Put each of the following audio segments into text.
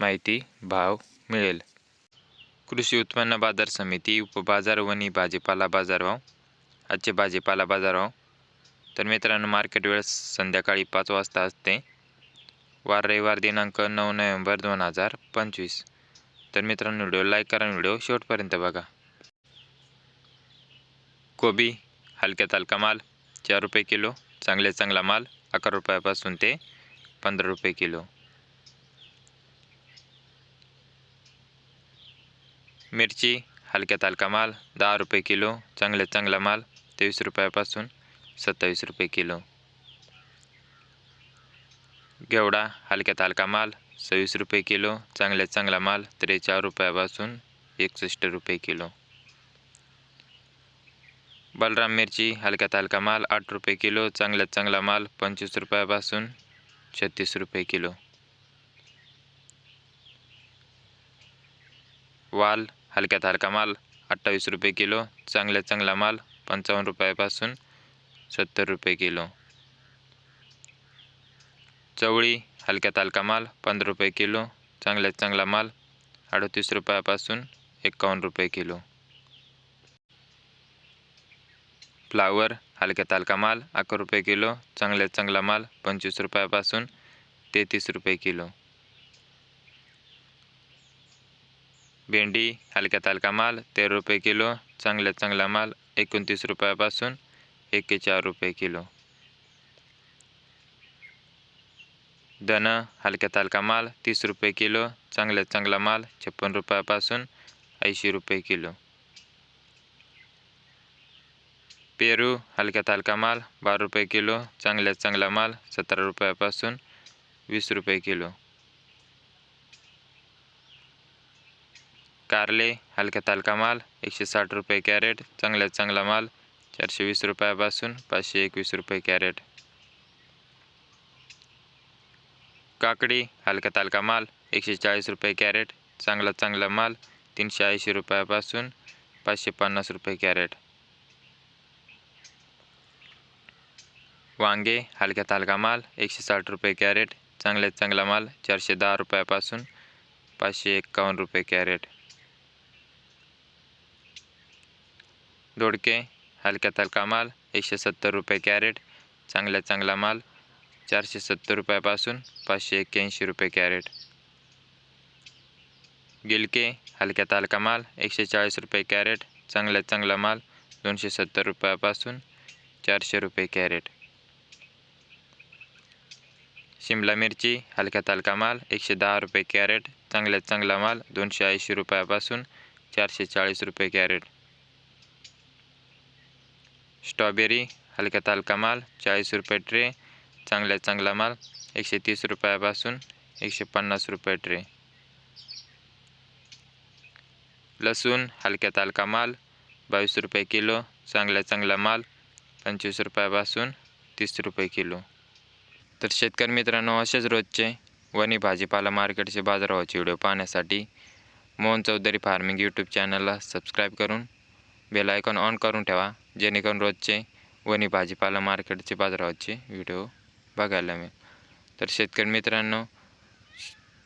माहिती भाव मिळेल. कृषी उत्पन्न बाजार समिती उपबाजार वणी भाजीपाला बाजारभाव आजचे भाजीपाला बाजारभाव. तर मित्रांनो मार्केट वेळ संध्याकाळी पाच वाजता असते. वार रविवार दिनांक नऊ नोव्हेंबर दोन हजार पंचवीस. तर मित्रांनो व्हिडिओ लाईक करा व्हिडिओ शेवटपर्यंत बघा. कोबी हलक्यात हलका माल चार रुपये किलो चांगले चांगला माल अकरा रुपयापासून ते पंधरा रुपये किलो. मिरची हलक्यात हलका माल दहा रुपये किलो चांगल्यात चांगला माल तेवीस रुपयापासून सत्तावीस रुपये किलो. घेवडा हलक्यात हलका माल सव्वीस रुपये किलो चांगल्यात चांगला माल त्रेचाळीस रुपयापासून एकसष्ट रुपये किलो. बलराम मिरची हलक्यात हलका माल आठ रुपये किलो चांगल्यात चांगला माल पंचवीस रुपयापासून छत्तीस रुपये किलो. वाल हलक्यात हलका माल अठ्ठावीस रुपये किलो चांगल्यात चांगला माल पंचावन्न रुपयापासून सत्तर रुपये किलो. चवळी हलक्यात हलका माल पंधरा रुपये किलो चांगल्यात चांगला माल अडतीस रुपयापासून एकावन्न रुपये किलो. फ्लावर हलक्यात हलका माल अकरा रुपये किलो चांगल्यात चांगला माल पंचवीस रुपयापासून तेहतीस रुपये किलो. भेंडी हलक्यात हलका माल तेरा रुपये किलो चांगल्यात चांगला माल एकोणतीस रुपयापासून एकेचार रुपये किलो. धन हलक्यात हलका माल तीस रुपये किलो चांगल्यात चांगला माल छप्पन रुपयापासून ऐंशी रुपये किलो. पेरू हलक्यात हलका माल बारा रुपये किलो चांगल्यात चांगला माल सतरा रुपयापासून वीस रुपये किलो. कारले हलक्यात हलका माल एकशे साठ रुपये कॅरेट चांगल्यात चांगला माल चारशे वीस रुपयापासून पाचशे एकवीस रुपये कॅरेट. काकडी हलक्यात हलका माल एकशे चाळीस रुपये कॅरेट चांगला चांगला माल तीनशे ऐंशी रुपयापासून पाचशे पन्नास रुपये कॅरेट. वांगे हलक्यात हलका माल एकशे साठ रुपये कॅरेट चांगल्यात चांगला माल चारशे दहा रुपयापासून पाचशे एक्कावन्न रुपये कॅरेट. दोडके हलक्यात हलका माल एकशे सत्तर रुपये कॅरेट चांगल्यात चांगला माल चारशे सत्तर रुपयापासून पाचशे एक्क्याऐंशी रुपये कॅरेट. गिलके हलक्यात हलका माल एकशे चाळीस रुपये कॅरेट चांगल्यात चांगला माल दोनशे सत्तर रुपयापासून चारशे रुपये कॅरेट. शिमला मिरची हलक्यात हलका माल एकशे दहा रुपये कॅरेट चांगल्यात चांगला माल दोनशे ऐंशी रुपयापासून चारशे चाळीस रुपये कॅरेट. स्ट्रॉबेरी हलक्यात हलका माल चाळीस रुपये ट्रे चांगल्यात चांगला माल एकशे तीस रुपयापासून एकशे पन्नास रुपये ट्रे. लसूण हलक्यात हलका माल बावीस रुपये किलो चांगल्या चांगला माल पंचवीस रुपयापासून तीस रुपये किलो. तर शेतकरी मित्रांनो असेच रोजचे वणी भाजीपाला मार्केटचे बाजारभावाचे व्हिडिओ पाहण्यासाठी मोहन चौधरी फार्मिंग यूट्यूब चॅनलला सबस्क्राईब करून बेल आयकॉन ऑन करून ठेवा. जेणेकरून रोजचे वणी भाजीपाला मार्केटचे बाजारावरचे व्हिडिओ बघायला मिळेल. तर शेतकरी मित्रांनो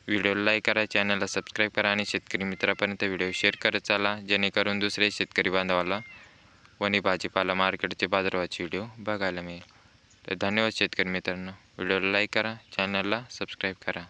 व्हिडिओला लाईक करा चॅनलला सबस्क्राईब करा आणि शेतकरी मित्रापर्यंत व्हिडिओ शेअर करत चाला. जेणेकरून दुसरे शेतकरी बांधवाला वणी भाजीपाला मार्केटचे बाजारावरचे व्हिडिओ बघायला मिळेल. तर धन्यवाद शेतकरी मित्रांनो. व्हिडिओला लाईक करा चॅनलला सबस्क्राईब करा.